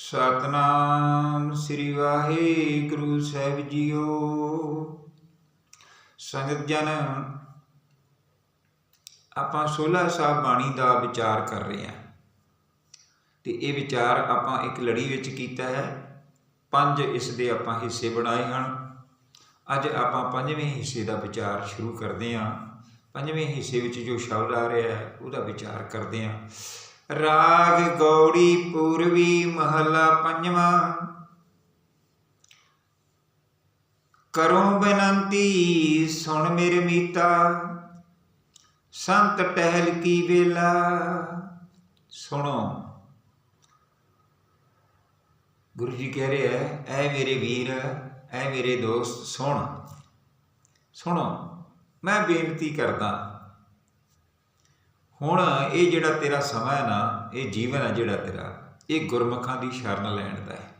ਸਤਨਾਮ ਸ੍ਰੀ ਵਾਹਿਗੁਰੂ ਸਾਹਿਬ ਜੀਓ। ਸੰਗਤ ਜਨ, ਆਪਾਂ 16 ਸਾਹਿਬ ਬਾਣੀ ਦਾ ਵਿਚਾਰ ਕਰ ਰਹੇ ਹਾਂ। ਤੇ ਇਹ ਵਿਚਾਰ ਆਪਾਂ ਇੱਕ ਲੜੀ ਵਿੱਚ ਕੀਤਾ ਹੈ। ਪੰਜ ਇਸ ਦੇ ਆਪਾਂ ਹਿੱਸੇ ਬਣਾਏ ਹਨ। ਅੱਜ ਆਪਾਂ ਪੰਜਵੇਂ ਹਿੱਸੇ ਦਾ ਵਿਚਾਰ ਸ਼ੁਰੂ ਕਰਦੇ ਹਾਂ। ਪੰਜਵੇਂ ਹਿੱਸੇ ਵਿੱਚ ਜੋ ਸ਼ਬਦ ਆ ਰਿਹਾ ਹੈ, ਉਹਦਾ ਵਿਚਾਰ ਕਰਦੇ ਹਾਂ। ਰਾਗ ਗੌੜੀ ਪੂਰਵੀ ਮਹਲਾ ਪੰਜਵਾਂ। ਕਰੋ ਬੇਨੰਤੀ, ਸੁਣ ਮੇਰੇ ਮੀਤਾ, ਸੰਤ ਟਹਿਲ ਕੀ ਵੇਲਾ। ਸੁਣੋ। ਗੁਰੂ ਜੀ ਕਹਿ ਰਹੇ ਹੈ, ਐ ਮੇਰੇ ਵੀਰ, ਐ ਮੇਰੇ ਦੋਸਤ, ਸੁਣ। ਸੁਣੋ, ਮੈਂ ਬੇਨਤੀ ਕਰਦਾ। ਹੁਣ ਇਹ ਜਿਹੜਾ ਤੇਰਾ ਸਮਾਂ ਹੈ ਨਾ, ਇਹ ਜੀਵਨ ਹੈ ਜਿਹੜਾ ਤੇਰਾ, ਇਹ ਗੁਰਮੁਖਾਂ ਦੀ ਸ਼ਰਨ ਲੈਣ ਦਾ ਹੈ।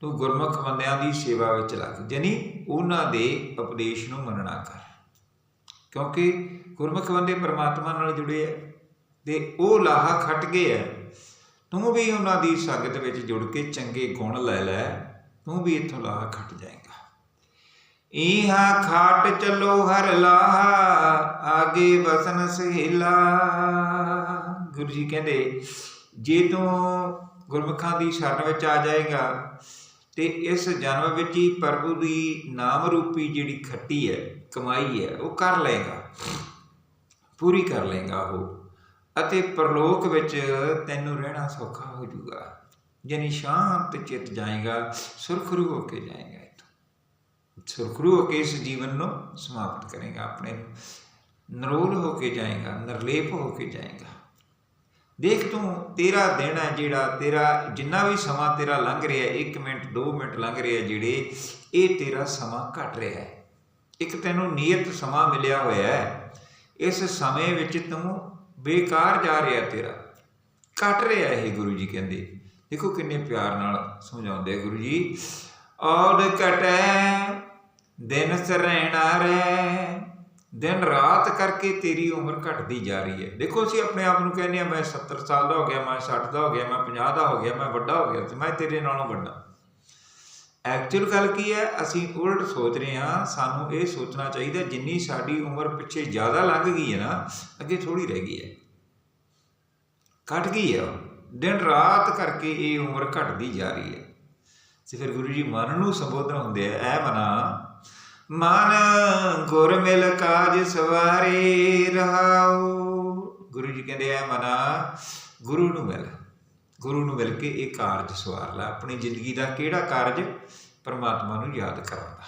ਤੂੰ ਗੁਰਮੁਖ ਬੰਦਿਆਂ ਦੀ ਸੇਵਾ ਵਿੱਚ ਲੱਗ ਜਾਨੀ ਉਹਨਾਂ ਦੇ ਉਪਦੇਸ਼ ਨੂੰ ਮੰਨਣਾ ਕਰ। ਕਿਉਂਕਿ ਗੁਰਮੁਖ ਬੰਦੇ ਪਰਮਾਤਮਾ ਨਾਲ ਜੁੜੇ ਐ ਤੇ ਉਹ ਲਾਹਾ ਖੱਟ ਗਏ ਐ ਤੂੰ ਵੀ ਉਹਨਾਂ ਦੀ ਸੰਗਤ ਵਿੱਚ ਜੁੜ ਕੇ ਚੰਗੇ ਗੁਣ ਲੈ ਲੈ, ਤੂੰ ਵੀ ਇੱਥੋਂ ਲਾਹਾ ਖੱਟ ਜਾਏਗਾ। ਈਹਾ ਖਾਟ ਚਲੋ ਹਰ ਲਾਹਾ, ਆਗੇ ਵਸਨ ਸਹਿਲਾ। ਗੁਰੂ ਜੀ ਕਹਿੰਦੇ, ਜੇ ਤੂੰ ਗੁਰਮੁਖਾਂ ਦੀ ਸ਼ਰਨ ਵਿੱਚ ਆ ਜਾਏਗਾ, ਤੇ ਇਸ ਜਨਮ ਵਿੱਚ ਹੀ ਪ੍ਰਭੂ ਦੀ ਨਾਮ ਰੂਪੀ ਜਿਹੜੀ ਖੱਟੀ ਹੈ, ਕਮਾਈ ਹੈ, ਉਹ ਕਰ ਲਏਗਾ। ਪੂਰੀ ਕਰ ਲਏਗਾ ਉਹ। ਅਤੇ ਪ੍ਰਲੋਕ ਵਿੱਚ ਤੈਨੂੰ ਰਹਿਣਾ ਸੌਖਾ ਹੋ ਜਾਊਗਾ। ਯਾਨੀ ਸ਼ਾਂਤ ਚਿੱਤ ਜਾਏਗਾ ਸੁਰਖਰੂ ਹੋ ਕੇ ਜਾਏਗਾ। ਸੁਰਖਰੂ ਹੋ ਕੇ ਇਸ ਜੀਵਨ ਨੂੰ ਸਮਾਪਤ ਕਰੇਗਾ, ਆਪਣੇ ਨਰੋਲ ਹੋ ਕੇ ਜਾਏਗਾ, ਨਿਰਲੇਪ ਹੋ ਕੇ ਜਾਏਗਾ। ਦੇਖ ਤੂੰ, ਤੇਰਾ ਦਿਨ ਹੈ ਜਿਹੜਾ, ਤੇਰਾ ਜਿੰਨਾ ਵੀ ਸਮਾਂ ਤੇਰਾ ਲੰਘ ਰਿਹਾ 1 ਮਿੰਟ 2 ਮਿੰਟ ਲੰਘ ਰਿਹਾ ਜਿਹੜੇ, ਇਹ ਤੇਰਾ ਸਮਾਂ ਘਟ ਰਿਹਾ ਹੈ। ਇੱਕ ਤੈਨੂੰ ਨਿਯਤ ਸਮਾਂ ਮਿਲਿਆ ਹੋਇਆ ਹੈ। ਇਸ ਸਮੇਂ ਵਿੱਚ ਤੂੰ ਬੇਕਾਰ ਜਾ ਰਿਹਾ ਤੇਰਾ। ਘਟ ਰਿਹਾ ਇਹ, ਗੁਰੂ ਜੀ ਕਹਿੰਦੇ। ਦੇਖੋ ਕਿੰਨੇ ਪਿਆਰ ਨਾਲ ਸਮਝਾਉਂਦੇ ਗੁਰੂ ਜੀ। ਔਦ ਕਟੈ ਦਿਨ ਸਰੈਣਾ ਰਹਿ, ਦਿਨ ਰਾਤ ਕਰਕੇ ਤੇਰੀ ਉਮਰ ਘਟਦੀ ਜਾ ਰਹੀ ਹੈ। ਦੇਖੋ, ਅਸੀਂ ਆਪਣੇ ਆਪ ਨੂੰ ਕਹਿੰਦੇ ਆ ਮੈਂ 70 ਸਾਲ ਦਾ ਹੋ ਗਿਆ, ਮੈਂ 60 ਦਾ ਹੋ ਗਿਆ, ਮੈਂ 50 ਦਾ ਹੋ ਗਿਆ, ਮੈਂ ਵੱਡਾ ਹੋ ਗਿਆ ਤੇ ਮੈਂ ਤੇਰੇ ਨਾਲੋਂ ਵੱਡਾ। ਐਕਚੁਅਲ ਗੱਲ ਕੀ ਹੈ? ਅਸੀਂ ਉਲਟ ਸੋਚ ਰਹੇ ਹਾਂ, ਸਾਨੂੰ ਇਹ ਸੋਚਣਾ ਚਾਹੀਦਾ, ਜਿੰਨੀ ਸਾਡੀ ਉਮਰ ਪਿੱਛੇ ਜ਼ਿਆਦਾ ਲੰਘ ਗਈ ਹੈ ਨਾ, ਅੱਗੇ ਥੋੜੀ ਰਹਿ ਗਈ ਹੈ। ਘਟ ਗਈ ਹੈ ਦਿਨ ਰਾਤ ਕਰਕੇ ਇਹ ਉਮਰ ਘਟਦੀ ਜਾ ਰਹੀ ਹੈ। ਤੇ ਫਿਰ ਗੁਰੂ ਜੀ ਮਨ ਨੂੰ ਸੰਬੋਧਨ ਹੁੰਦੇ ਆ, ਐ ਮਨਾ ਮਨ ਗੁਰ ਮਿਲ ਕਾਜ ਸਵਾਰੇ ਰਹਾਉ। ਗੁਰੂ ਜੀ ਕਹਿੰਦੇ ਐ ਮਨਾ, ਗੁਰੂ ਨੂੰ ਮਿਲ। ਗੁਰੂ ਨੂੰ ਮਿਲ ਕੇ ਇਹ ਕਾਰਜ ਸਵਾਰ ਲੈ। ਆਪਣੀ ਜ਼ਿੰਦਗੀ ਦਾ ਕਿਹੜਾ ਕਾਰਜ? ਪਰਮਾਤਮਾ ਨੂੰ ਯਾਦ ਕਰਨ ਦਾ।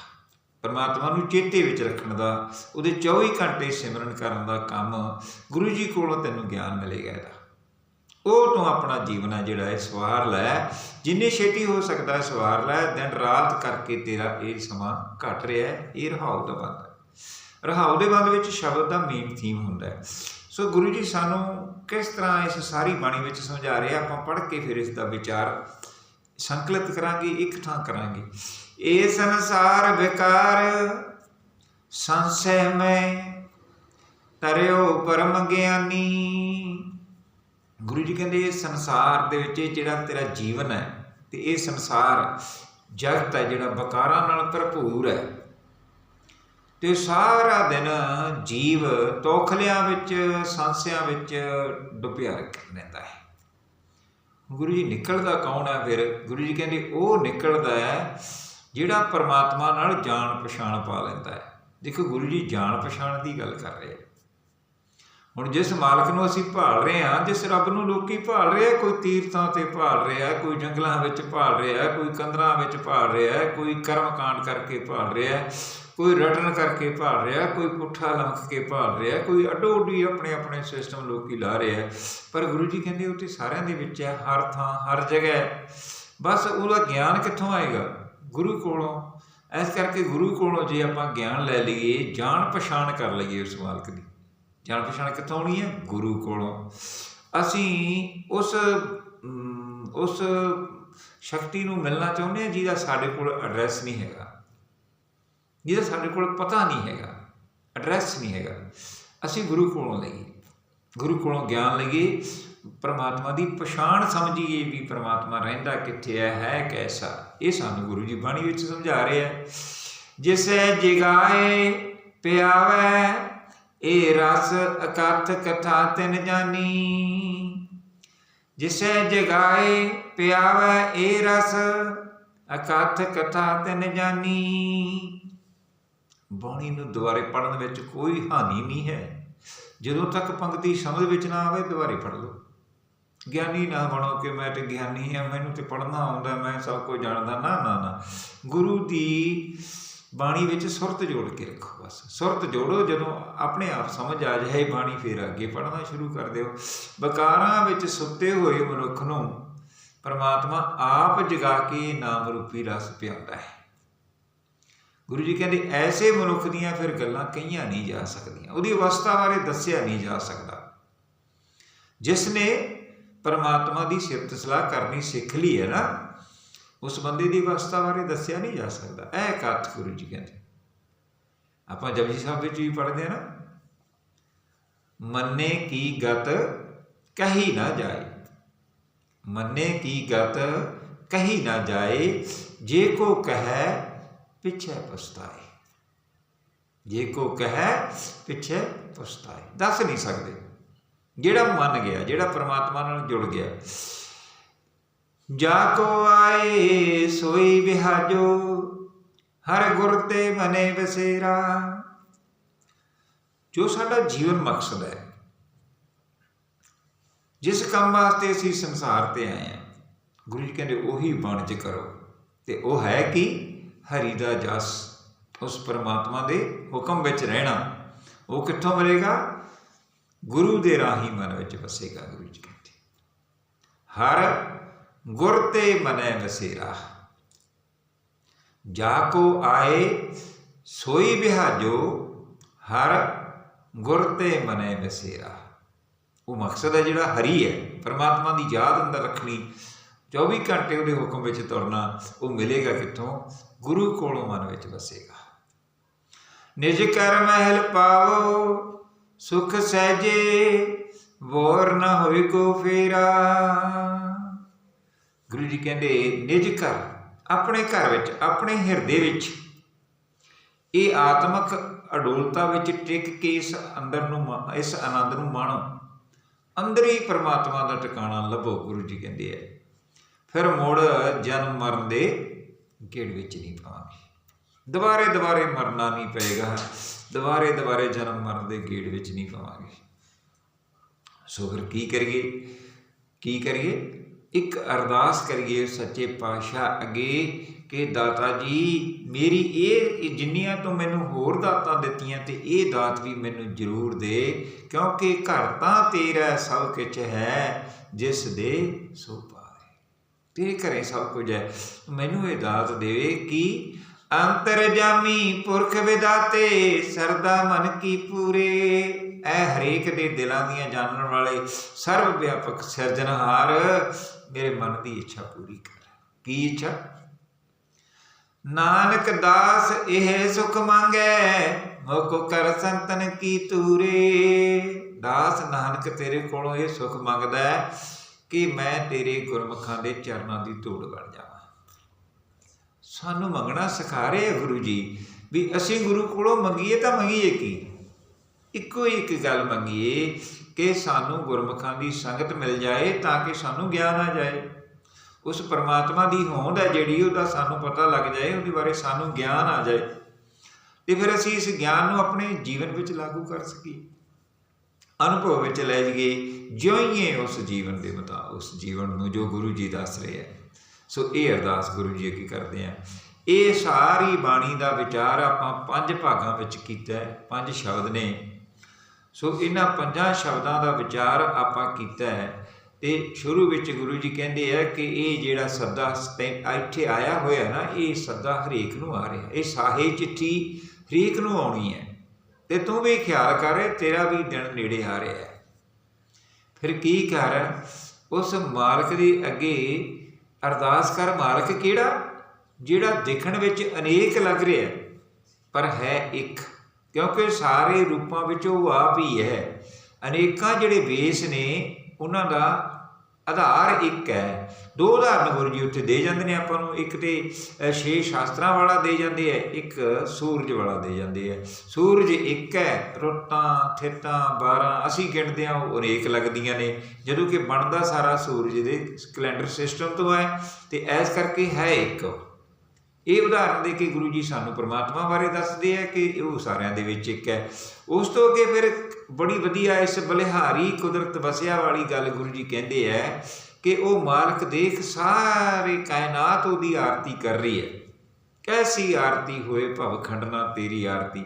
ਪਰਮਾਤਮਾ ਨੂੰ ਚੇਤੇ ਵਿੱਚ ਰੱਖਣ ਦਾ। ਉਹਦੇ 24 ਘੰਟੇ ਸਿਮਰਨ ਕਰਨ ਦਾ ਕੰਮ ਗੁਰੂ ਜੀ ਕੋਲੋਂ ਤੈਨੂੰ ਗਿਆਨ ਮਿਲੇਗਾ ਇਹਦਾ। ਉਹ ਤੋਂ ਆਪਣਾ ਜੀਵਨ ਹੈ ਜਿਹੜਾ ਹੈ ਸਵਾਰ ਲੈ। ਜਿੰਨੀ ਛੇਤੀ ਹੋ ਸਕਦਾ ਹੈ ਸਵਾਰ ਲੈ, ਦਿਨ ਰਾਤ ਕਰਕੇ ਤੇਰਾ ਇਹ ਸਮਾਂ ਘਟ ਰਿਹਾ ਹੈ, ਇਹ ਰਹਾਉ ਦਾ ਬੰਦ ਹੈ ਰਹਾਉ ਦੇ ਬੰਦ ਵਿੱਚ ਸ਼ਬਦ ਦਾ ਮੇਨ ਥੀਮ ਹੁੰਦਾ ਹੈ। ਸੋ ਗੁਰੂ ਜੀ ਸਾਨੂੰ ਕਿਸ ਤਰ੍ਹਾਂ ਇਸ ਸਾਰੀ ਬਾਣੀ ਵਿੱਚ ਸਮਝਾ ਰਹੇ ਆਪਾਂ ਪੜ੍ਹ ਕੇ ਫਿਰ ਇਸ ਦਾ ਵਿਚਾਰ ਸੰਕਲਿਤ ਕਰਾਂਗੇ, ਇੱਕ ਥਾਂ ਕਰਾਂਗੇ। ਇਹ ਸੰਸਾਰ ਵਿਕਾਰ, ਸੰਸੈ ਮੈਂ, ਤਰਿਓ ਪਰਮ ਗਿਆਨੀ। ਗੁਰੂ ਜੀ ਕਹਿੰਦੇ ਇਹ ਸੰਸਾਰ ਦੇ ਵਿੱਚ ਇਹ ਜਿਹੜਾ ਤੇਰਾ ਜੀਵਨ ਹੈ ਤੇ ਇਹ ਸੰਸਾਰ ਜਗਤ ਹੈ ਜਿਹੜਾ ਬਕਾਰਾਂ ਨਾਲ ਭਰਪੂਰ ਹੈ। ਤੇ ਸਾਰਾ ਦਿਨ ਜੀਵ ਤੋਖਲਿਆਂ ਵਿੱਚ, ਸੰਸਿਆਂ ਵਿੱਚ ਡੁੱਬਿਆ ਰਹਿੰਦਾ ਹੈ। ਗੁਰੂ ਜੀ ਨਿਕਲਦਾ ਕੌਣ ਹੈ ਫਿਰ? ਗੁਰੂ ਜੀ ਕਹਿੰਦੇ ਉਹ ਨਿਕਲਦਾ ਹੈ ਜਿਹੜਾ ਪਰਮਾਤਮਾ ਨਾਲ ਜਾਣ ਪਛਾਣ ਪਾ ਲੈਂਦਾ ਹੈ। ਦੇਖੋ ਗੁਰੂ ਜੀ ਜਾਣ ਪਛਾਣ ਦੀ ਗੱਲ ਕਰ ਰਹੇ ਹੁਣ ਜਿਸ ਮਾਲਕ ਨੂੰ ਅਸੀਂ ਭਾਲ ਰਹੇ ਹਾਂ, ਜਿਸ ਰੱਬ ਨੂੰ ਲੋਕੀ ਭਾਲ ਰਹੇ ਆ, ਕੋਈ ਤੀਰਥਾਂ ਤੇ ਭਾਲ ਰਿਹਾ, ਕੋਈ ਜੰਗਲਾਂ ਵਿੱਚ ਭਾਲ ਰਿਹਾ, ਕੋਈ ਕੰਦਰਾਂ ਵਿੱਚ ਭਾਲ ਰਿਹਾ, ਕੋਈ ਕਰਮ ਕਾਂਡ ਕਰਕੇ ਭਾਲ ਰਿਹਾ, ਕੋਈ ਰਟਨ ਕਰਕੇ ਭਾਲ ਰਿਹਾ, ਕੋਈ ਪੁੱਠਾ ਲੰਕ ਕੇ ਭਾਲ ਰਿਹਾ, ਕੋਈ ਅੱਡੋ ਅੱਡੀ ਆਪਣੇ ਆਪਣੇ ਸਿਸਟਮ ਲੋਕੀ ਲਾ ਰਿਹਾ। ਪਰ ਗੁਰੂ ਜੀ ਕਹਿੰਦੇ ਉਹ ਤੇ ਸਾਰਿਆਂ ਦੇ ਵਿੱਚ ਹੈ, ਹਰ ਥਾਂ, ਹਰ ਜਗ੍ਹਾ ਬਸ ਉਹਦਾ ਗਿਆਨ ਕਿੱਥੋਂ ਆਏਗਾ? ਗੁਰੂ ਕੋਲੋਂ। ਇਸ ਕਰਕੇ ਗੁਰੂ ਕੋਲੋਂ ਜੇ ਆਪਾਂ ਗਿਆਨ ਲੈ ਲਈਏ ਜਾਣ ਪਛਾਣ ਕਰ ਲਈਏ ਉਸ ਮਾਲਕ ਦੀ। ਜਾਣ ਪਛਾਣ ਕਿੱਥੋਂ ਆਉਣੀ ਹੈ? ਗੁਰੂ ਕੋਲੋਂ। ਅਸੀਂ ਉਸ ਉਸ ਸ਼ਕਤੀ ਨੂੰ ਮਿਲਣਾ ਚਾਹੁੰਦੇ ਹਾਂ ਜਿਹਦਾ ਸਾਡੇ ਕੋਲ ਐਡਰੈਸ ਨਹੀਂ ਹੈਗਾ। ਜਿਹਦਾ ਸਾਡੇ ਕੋਲ ਪਤਾ ਨਹੀਂ ਹੈਗਾ। ਐਡਰੈਸ ਨਹੀਂ ਹੈਗਾ। ਅਸੀਂ ਗੁਰੂ ਕੋਲੋਂ ਲਈਏ। ਗੁਰੂ ਕੋਲੋਂ ਗਿਆਨ ਲਈਏ। ਪਰਮਾਤਮਾ ਦੀ ਪਛਾਣ ਸਮਝੀਏ ਵੀ ਪਰਮਾਤਮਾ ਰਹਿੰਦਾ ਕਿੱਥੇ ਹੈ ਹੈ ਕੈਸਾ। ਇਹ ਸਾਨੂੰ ਗੁਰੂ ਜੀ ਬਾਣੀ ਵਿੱਚ ਸਮਝਾ ਰਿਹਾ ਹੈ। ਜਿਸੈ ਜਗਾਏ ਪਿਆਵੈ ਇਹ ਰਸ ਅਕਥ ਕਥਾ ਤਿਨ ਜਾਨੀ। ਜਿਸੈ ਜਗਾਏ ਪਿਆਵੈ ਇਹ ਰਸ ਅਕਥ ਕਥਾ ਤਿਨ ਜਾਨੀ। ਬਾਣੀ ਨੂੰ ਦੁਬਾਰੇ ਪੜਨ ਵਿੱਚ ਕੋਈ ਹਾਨੀ ਨਹੀਂ ਹੈ। ਜਦੋਂ ਤੱਕ ਪੰਕਤੀ ਸਮਝ ਵਿੱਚ ਨਾ ਆਵੇ, ਦੁਬਾਰੇ ਪੜ ਲਓ। ਗਿਆਨੀ ਨਾ ਬਣੋ ਕਿ ਮੈਂ ਤੇ ਗਿਆਨੀ ਹਾਂ, ਮੈਨੂੰ ਤੇ ਪੜਨਾ ਆਉਂਦਾ, ਮੈਂ ਸਭ ਕੁਝ ਜਾਣਦਾ। ਨਾ ਨਾ ਨਾ। ਗੁਰੂ ਦੀ ਬਾਣੀ ਵਿੱਚ ਸੁਰਤ ਜੋੜ ਕੇ ਰੱਖੋ ਬਸ। ਸੁਰਤ ਜੋੜੋ, ਜਦੋਂ ਆਪਣੇ ਆਪ ਸਮਝ ਆ ਜਾਏ ਬਾਣੀ ਫੇਰ ਅੱਗੇ ਪੜਨਾ ਸ਼ੁਰੂ ਕਰ ਦਿਓ। ਬਕਾਰਾਂ ਵਿੱਚ ਸੁੱਤੇ ਹੋਏ ਮਨੁੱਖ ਨੂੰ ਪਰਮਾਤਮਾ ਆਪ ਜਗਾ ਕੇ ਨਾਮ ਰੂਪੀ ਰਸ ਪਿਆਉਂਦਾ ਹੈ। ਗੁਰੂ ਜੀ ਕਹਿੰਦੇ, ਐਸੇ ਮਨੁੱਖ ਦੀਆਂ ਫਿਰ ਗੱਲਾਂ ਕਹੀਆਂ ਨਹੀਂ ਜਾ ਸਕਦੀਆਂ। ਉਹਦੀ ਅਵਸਥਾ ਬਾਰੇ ਦੱਸਿਆ ਨਹੀਂ ਜਾ ਸਕਦਾ। ਜਿਸ ਨੇ ਪਰਮਾਤਮਾ ਦੀ ਸਿਫਤ ਸਲਾਹ ਕਰਨੀ ਸਿੱਖ ਲਈ ਹੈ ਨਾ ਉਸ ਬੰਦੇ ਦੀ ਅਵਸਥਾ ਬਾਰੇ ਦੱਸਿਆ ਨਹੀਂ ਜਾ ਸਕਦਾ। ਇਹ ਕਥ ਗੁਰੂ ਜੀ ਕਹਿੰਦੇ। ਆਪਾਂ ਜਪਜੀ ਸਾਹਿਬ ਵਿੱਚ ਵੀ ਪੜ੍ਹਦੇ ਆ ਨਾ। ਮੰਨੇ ਕੀ ਗਤ ਕਹੀ ਨਾ ਜਾਏ। ਮੰਨੇ ਕੀ ਗਤ ਕਹੀ ਨਾ ਜਾਏ, ਜੇ ਕੋ ਕਹੈ ਪਿੱਛੇ ਪਛਤਾਏ। ਜੇ ਕੋ ਕਹੈ ਪਿੱਛੇ ਪਛਤਾਏ। ਦੱਸ ਨਹੀਂ ਸਕਦੇ। ਜਿਹੜਾ ਮੰਨ ਗਿਆ, ਜਿਹੜਾ ਪ੍ਰਮਾਤਮਾ ਨਾਲ ਜੁੜ ਗਿਆ ਜਾ ਕੋ ਆਏ ਸੋਈ ਵਿਹਾਜੋ, ਹਰ ਗੁਰ ਤੇ ਮਨੇ ਬਸੇਰਾ ਜੋ ਸਾਡਾ ਜੀਵਨ ਮਕਸਦ ਹੈ, ਜਿਸ ਕੰਮ ਵਾਸਤੇ ਅਸੀਂ ਸੰਸਾਰ ਤੇ ਆਏ ਹਾਂ, ਗੁਰੂ ਜੀ ਕਹਿੰਦੇ ਉਹੀ ਵਣਜ ਕਰੋ। ਤੇ ਉਹ ਹੈ ਕਿ? ਹਰੀ ਦਾ ਜਸ, ਉਸ ਪਰਮਾਤਮਾ ਦੇ ਹੁਕਮ ਵਿੱਚ ਰਹਿਣਾ। ਉਹ ਕਿੱਥੋਂ ਮਿਲੇਗਾ? ਗੁਰੂ ਦੇ ਰਾਹੀ ਮਨ ਵਿੱਚ ਵਸੇਗਾ, ਗੁਰੂ ਜੀ ਕਹਿੰਦੇ। ਹਰ ਗੁਰ ਤੇ ਮਨੈ ਵਸੇਰਾ ਜਾ ਕੋ ਆਏ ਸੋਈ ਬਿਹਾਜੋ ਹਰ ਗੁਰ ਤੇ ਮਨੈ ਵਸੇਰਾ ਉਹ ਮਕਸਦ ਹੈ ਜਿਹੜਾ ਹਰੀ ਹੈ, ਪਰਮਾਤਮਾ ਦੀ ਯਾਦ ਅੰਦਰ ਰੱਖਣੀ। 24 ਘੰਟੇ ਉਹਦੇ ਹੁਕਮ ਵਿੱਚ ਤੁਰਨਾ, ਉਹ ਮਿਲੇਗਾ ਕਿੱਥੋਂ? ਗੁਰੂ ਕੋਲੋਂ ਮਨ ਵਿੱਚ ਵਸੇਗਾ। ਨਿਜ ਕਰ ਮਹਿਲ ਪਾਵੋ, ਸੁਖ ਸਹਿਜੇ, ਵੋਰ ਨਾ ਹੋਈ ਕੋ ਫੇਰਾ। ਗੁਰੂ ਜੀ ਕਹਿੰਦੇ, ਨਿਜ ਘਰ, ਆਪਣੇ ਘਰ ਵਿੱਚ, ਆਪਣੇ ਹਿਰਦੇ ਵਿੱਚ। ਇਹ ਆਤਮਿਕ ਅਡੋਲਤਾ ਵਿੱਚ ਟਿਕ ਕੇ ਇਸ ਅੰਦਰ ਨੂੰ ਮ- ਇਸ ਆਨੰਦ ਨੂੰ ਮਾਣੋ। ਅੰਦਰ ਹੀ ਪਰਮਾਤਮਾ ਦਾ ਟਿਕਾਣਾ ਲੱਭੋ, ਗੁਰੂ ਜੀ ਕਹਿੰਦੇ ਆ। ਫਿਰ ਮੁੜ ਜਨਮ ਮਰਨ ਦੇ ਗੇੜ ਵਿੱਚ ਨਹੀਂ ਪਾਵਾਂਗੇ। ਦੁਬਾਰੇ ਦੁਬਾਰੇ ਮਰਨਾ ਨਹੀਂ ਪਏਗਾ। ਦੁਬਾਰੇ ਦੁਬਾਰੇ ਜਨਮ ਮਰਨ ਦੇ ਗੇੜ ਵਿੱਚ ਨਹੀਂ ਪਾਵਾਂਗੇ। ਸੋ ਫਿਰ ਕੀ ਕਰੀਏ? ਕੀ ਕਰੀਏ? ਇੱਕ ਅਰਦਾਸ ਕਰੀਏ ਸੱਚੇ ਪਾਤਸ਼ਾਹ ਅੱਗੇ ਕਿ ਦਾਤਾ ਜੀ, ਮੇਰੀ ਇਹ ਜਿੰਨੀਆਂ ਤੋਂ ਮੈਨੂੰ ਹੋਰ ਦਾਤਾਂ ਦਿੱਤੀਆਂ ਤੇ ਇਹ ਦਾਤ ਵੀ ਮੈਨੂੰ ਜ਼ਰੂਰ ਦੇ, ਕਿਉਂਕਿ ਘਰ ਤਾਂ ਤੇਰਾ ਸਭ ਕੁਝ ਹੈ, ਜਿਸ ਦੇ ਸੋ ਪਾਏ। ਤੇਰੇ ਘਰੇ ਸਭ ਕੁਝ ਹੈ। ਮੈਨੂੰ ਇਹ ਦਾਤ ਦੇਵੇ ਕਿ ਅੰਤਰਜਾਮੀ ਪੁਰਖ ਵਿਦਾਤੇ, ਸਰਦਾ ਮਨ ਕੀ ਪੂਰੇ। ਐ ਹਰੇਕ ਦੇ ਦਿਲਾਂ ਦੀਆਂ ਜਾਣਨ ਵਾਲੇ ਸਰਵ ਵਿਆਪਕ ਸਿਰਜਣਹਾਰ ਮੇਰੇ ਮਨ ਦੀ ਇੱਛਾ ਪੂਰੀ ਕਰ। ਕੀ ਇੱਛਾ? ਨਾਨਕ ਦਾਸ, ਇਹ ਸੁਖ ਮੰਗੈ ਮੋਕੋ ਕਰ ਸੰਤਨ ਕੀ ਤੂਰੇ ਦਾਸ ਨਾਨਕ, ਤੇਰੇ ਕੋਲੋਂ ਇਹ ਸੁਖ ਮੰਗਦਾ ਹੈ ਕਿ ਮੈਂ ਤੇਰੇ ਗੁਰਮੁਖਾਂ ਦੇ ਚਰਨਾਂ ਦੀ ਧੂੜ ਬਣ ਜਾਵਾਂ। ਸਾਨੂੰ ਮੰਗਣਾ ਸਿਖਾ ਰਹੇ ਗੁਰੂ ਜੀ ਵੀ ਅਸੀਂ ਗੁਰੂ ਕੋਲੋਂ ਮੰਗੀਏ ਤਾਂ ਮੰਗੀਏ ਕੀ? ਇੱਕੋ ਹੀ ਇੱਕ ਗੱਲ ਮੰਗੀਏ ਕਿ ਸਾਨੂੰ ਗੁਰਮੁਖਾਂ ਦੀ ਸੰਗਤ ਮਿਲ ਜਾਏ ਤਾਂ ਕਿ ਸਾਨੂੰ ਗਿਆਨ ਆ ਜਾਏ। ਉਸ ਪਰਮਾਤਮਾ ਦੀ ਹੋਂਦ ਹੈ ਜਿਹੜੀ, ਉਹਦਾ ਸਾਨੂੰ ਪਤਾ ਲੱਗ ਜਾਏ, ਉਹਦੇ ਬਾਰੇ ਸਾਨੂੰ ਗਿਆਨ ਆ ਜਾਏ। ਤੇ ਫਿਰ ਅਸੀਂ ਇਸ ਗਿਆਨ ਨੂੰ ਆਪਣੇ ਜੀਵਨ ਵਿੱਚ ਲਾਗੂ ਕਰ ਸਕੀਏ। ਅਨੁਭਵ ਵਿੱਚ ਲੈ ਜਾਈਏ ਜਿਉਈਏ ਉਸ ਜੀਵਨ ਦੇ ਮਤਾ, ਉਸ ਜੀਵਨ ਨੂੰ ਜੋ ਗੁਰੂ ਜੀ ਦੱਸ ਰਹੇ ਆ ਸੋ ਇਹ ਅਰਦਾਸ ਗੁਰੂ ਜੀ ਅੱਗੇ ਕਰਦੇ ਆ ਇਹ ਸਾਰੀ ਬਾਣੀ ਦਾ ਵਿਚਾਰ ਆਪਾਂ ਪੰਜ ਭਾਗਾਂ ਵਿੱਚ ਕੀਤਾ ਹੈ, ਪੰਜ ਸ਼ਬਦ ਨੇ। ਸੋ ਇਹਨਾਂ ਪੰਜਾਂ ਸ਼ਬਦਾਂ ਦਾ ਵਿਚਾਰ ਆਪਾਂ ਕੀਤਾ ਹੈ ਤੇ ਸ਼ੁਰੂ ਵਿੱਚ ਗੁਰੂ ਜੀ ਕਹਿੰਦੇ ਆ ਕਿ ਇਹ ਜਿਹੜਾ ਸੱਦਾ ਇੱਥੇ ਆਇਆ ਹੋਇਆ ਨਾ, ਇਹ ਸੱਦਾ ਹਰੇਕ ਨੂੰ ਆ ਰਿਹਾ। ਇਹ ਸਾਹੇ ਚਿੱਠੀ ਹਰੇਕ ਨੂੰ ਆਉਣੀ ਹੈ। ਤੇ ਤੂੰ ਵੀ ਖਿਆਲ ਕਰ, ਤੇਰਾ ਵੀ ਦਿਨ ਨੇੜੇ ਆ ਰਿਹਾ ਹੈ। ਫਿਰ ਕੀ ਕਰ ਉਸ ਮਾਲਕ ਦੇ ਅੱਗੇ ਅਰਦਾਸ ਕਰ, ਮਾਲਕ ਕਿਹੜਾ? ਜਿਹੜਾ ਦੇਖਣ ਵਿੱਚ ਅਨੇਕ ਲੱਗ ਰਿਹਾ ਪਰ ਹੈ ਇੱਕ। ਕਿਉਂਕਿ ਸਾਰੇ ਰੂਪਾਂ ਵਿੱਚ ਉਹ ਆਪ ਹੀ ਹੈ। ਅਨੇਕਾਂ ਜਿਹੜੇ ਵੇਸ ਨੇ, ਉਹਨਾਂ ਦਾ ਆਧਾਰ ਇੱਕ ਹੈ। ਦੋ ਉਦਾਹਰਨ ਗੁਰੂ ਜੀ ਉੱਥੇ ਦੇ ਜਾਂਦੇ ਨੇ ਆਪਾਂ ਨੂੰ। ਇੱਕ ਤੇ ਛੇ ਸ਼ਾਸਤਰਾਂ ਵਾਲਾ ਦੇ ਜਾਂਦੇ ਆ, ਇੱਕ ਸੂਰਜ ਵਾਲਾ ਦੇ ਜਾਂਦੇ ਆ। ਸੂਰਜ ਇੱਕ ਹੈ, ਰੁੱਤਾਂ, ਥਿੱਤਾਂ 12 ਅਸੀਂ ਗਿਣਦੇ ਆ ਉਹ ਅਨੇਕ ਲੱਗਦੀਆਂ ਨੇ। ਜਦੋਂ ਕਿ ਬਣਦਾ ਸਾਰਾ ਸੂਰਜ ਦੇ ਕੈਲੰਡਰ ਸਿਸਟਮ ਤੋਂ ਹੈ, ਤੇ ਐਸ ਕਰਕੇ ਹੈ ਇੱਕ। ਇਹ ਉਦਾਹਰਨ ਦੇ ਕੇ ਗੁਰੂ ਜੀ ਸਾਨੂੰ ਪ੍ਰਮਾਤਮਾ ਬਾਰੇ ਦੱਸਦੇ ਆ ਕਿ ਉਹ ਸਾਰਿਆਂ ਦੇ ਵਿੱਚ ਇੱਕ ਹੈ। ਉਸ ਤੋਂ ਅੱਗੇ ਫਿਰ ਬੜੀ ਵਧੀਆ ਇਸ ਬਲਿਹਾਰੀ ਕੁਦਰਤ ਵਸਿਆ ਵਾਲੀ ਗੱਲ ਗੁਰੂ ਜੀ ਕਹਿੰਦੇ ਆ ਕਿ ਉਹ ਮਾਲਕ ਦੇਖ ਸਾਰੇ ਕਾਇਨਾਤ ਉਹਦੀ ਆਰਤੀ ਕਰ ਰਹੀ ਹੈ। ਕੈਸੀ ਆਰਤੀ ਹੋਏ ਭਵ ਖੰਡਨਾ ਤੇਰੀ ਆਰਤੀ।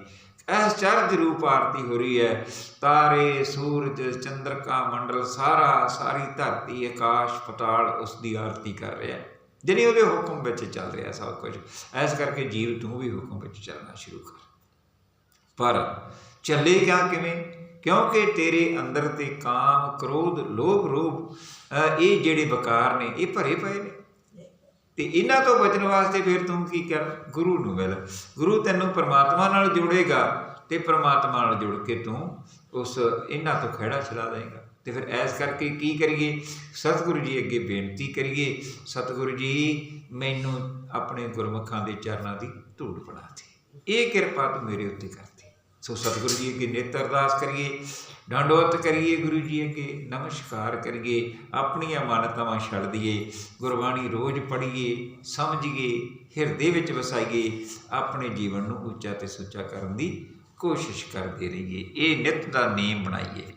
ਐਸ ਚਰਜ ਰੂਪ ਆਰਤੀ ਹੋ ਰਹੀ ਹੈ। ਤਾਰੇ, ਸੂਰਜ, ਚੰਦਰਕਾ ਮੰਡਲ ਸਾਰਾ, ਸਾਰੀ ਧਰਤੀ, ਆਕਾਸ਼, ਪਤਾਲ ਉਸ ਦੀ ਆਰਤੀ ਕਰ ਰਿਹਾ ਹੈ। ਜਿਹੜੀ ਉਹਦੇ ਹੁਕਮ ਵਿੱਚ ਚੱਲ ਰਿਹਾ ਸਭ ਕੁਝ, ਐਸ ਕਰਕੇ ਜੀਵ ਤੂੰ ਵੀ ਹੁਕਮ ਵਿੱਚ ਚੱਲਣਾ ਸ਼ੁਰੂ ਕਰ। ਪਰ ਚੱਲੇ ਕਿਆ ਕਿਵੇਂ? ਕਿਉਂਕਿ ਤੇਰੇ ਅੰਦਰ ਤੇ ਕਾਮ, ਕ੍ਰੋਧ, ਲੋਭ, ਰੂਪ ਇਹ ਜਿਹੜੇ ਵਕਾਰ ਨੇ, ਇਹ ਭਰੇ ਪਏ ਨੇ। ਤੇ ਇਹਨਾਂ ਤੋਂ ਬਚਣ ਵਾਸਤੇ ਫਿਰ ਤੂੰ ਕੀ ਕਰ? ਗੁਰੂ ਨੂੰ ਮਿਲ। ਗੁਰੂ ਤੈਨੂੰ ਪਰਮਾਤਮਾ ਨਾਲ ਜੋੜੇਗਾ ਤੇ ਪਰਮਾਤਮਾ ਨਾਲ ਜੁੜ ਕੇ ਤੂੰ ਉਸ, ਇਹਨਾਂ ਤੋਂ ਖੜਾ ਛੁਡਾ ਦੇਗਾ ਤੇ ਫਿਰ ਐਸ ਕਰਕੇ ਕੀ ਕਰੀਏ? ਸਤਿਗੁਰੂ ਜੀ ਅੱਗੇ ਬੇਨਤੀ ਕਰੀਏ, ਸਤਿਗੁਰੂ ਜੀ ਮੈਨੂੰ ਆਪਣੇ ਗੁਰਮੁਖਾਂ ਦੇ ਚਰਨਾਂ ਦੀ ਧੂੜ ਬਣਾ ਦੇ। ਇਹ ਕਿਰਪਾ ਤੂੰ ਮੇਰੇ ਉੱਤੇ ਕਰ ਦੇ। ਸੋ ਸਤਿਗੁਰੂ ਜੀ ਅੱਗੇ ਨਿਤ ਅਰਦਾਸ ਕਰੀਏ, ਡੰਡੋਤ ਕਰੀਏ ਗੁਰੂ ਜੀ ਅੱਗੇ, ਨਮਸਕਾਰ ਕਰੀਏ, ਆਪਣੀਆਂ ਮਾਨਤਾਵਾਂ ਛੱਡ ਦਈਏ, ਗੁਰਬਾਣੀ ਰੋਜ਼ ਪੜ੍ਹੀਏ, ਸਮਝੀਏ, ਹਿਰਦੇ ਵਿੱਚ ਵਸਾਈਏ, ਆਪਣੇ ਜੀਵਨ ਨੂੰ ਉੱਚਾ ਤੇ ਸੁੱਚਾ ਕਰਨ ਦੀ ਕੋਸ਼ਿਸ਼ ਕਰਦੇ ਰਹੀਏ। ਇਹ ਨਿਤ ਦਾ ਨੇਮ ਬਣਾਈਏ।